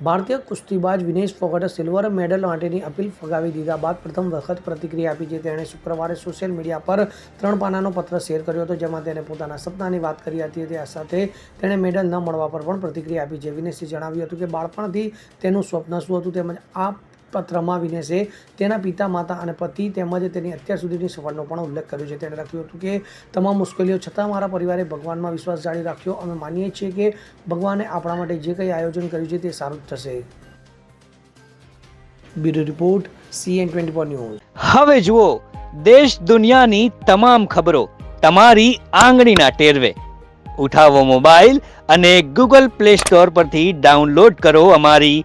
ભારતીય કુસ્તીબાજ વિનેશ ફોગટે સિલ્વર મેડલ માટેની અપીલ ફગાવી દીધા બાદ પ્રથમ વખત પ્રતિક્રિયા આપી છે. તેણે શુક્રવારે સોશિયલ મીડિયા પર ત્રણ પાનાનો પત્ર શેર કર્યો હતો, જેમાં તેણે પોતાના સપનાની વાત કરી હતી તે સાથે તેણે મેડલ ન મળવા પર પણ પ્રતિક્રિયા આપી છે. વિનેશે જણાવ્યું હતું કે, બાળપણથી તેનું સ્વપ્ન શું હતું તેમજ આ પત્રમાં છે. તેના પિતા, માતા અને પતિ તેમજ તેની અત્યાર સુધીની સફળનો પણ ઉલ્લેખ કર્યો છે. તેણે લખ્યું હતું કે, તમામ મુશ્કેલીઓ છતાં મારા પરિવારે ભગવાનમાં વિશ્વાસ જાળવી રાખ્યો. અમે માનીએ છીએ કે ભગવાને આપણા માટે જે કંઈ આયોજન કર્યું છે તે સારું થશે. Bureau report, CN twenty four news. હવે જુઓ, દેશ દુનિયાની તમામ ખબરો તમારી આંગળીના ટેરવે. ઉઠાવો મોબાઈલ અને ગૂગલ પ્લે સ્ટોર પરથી ડાઉનલોડ કરો અમારી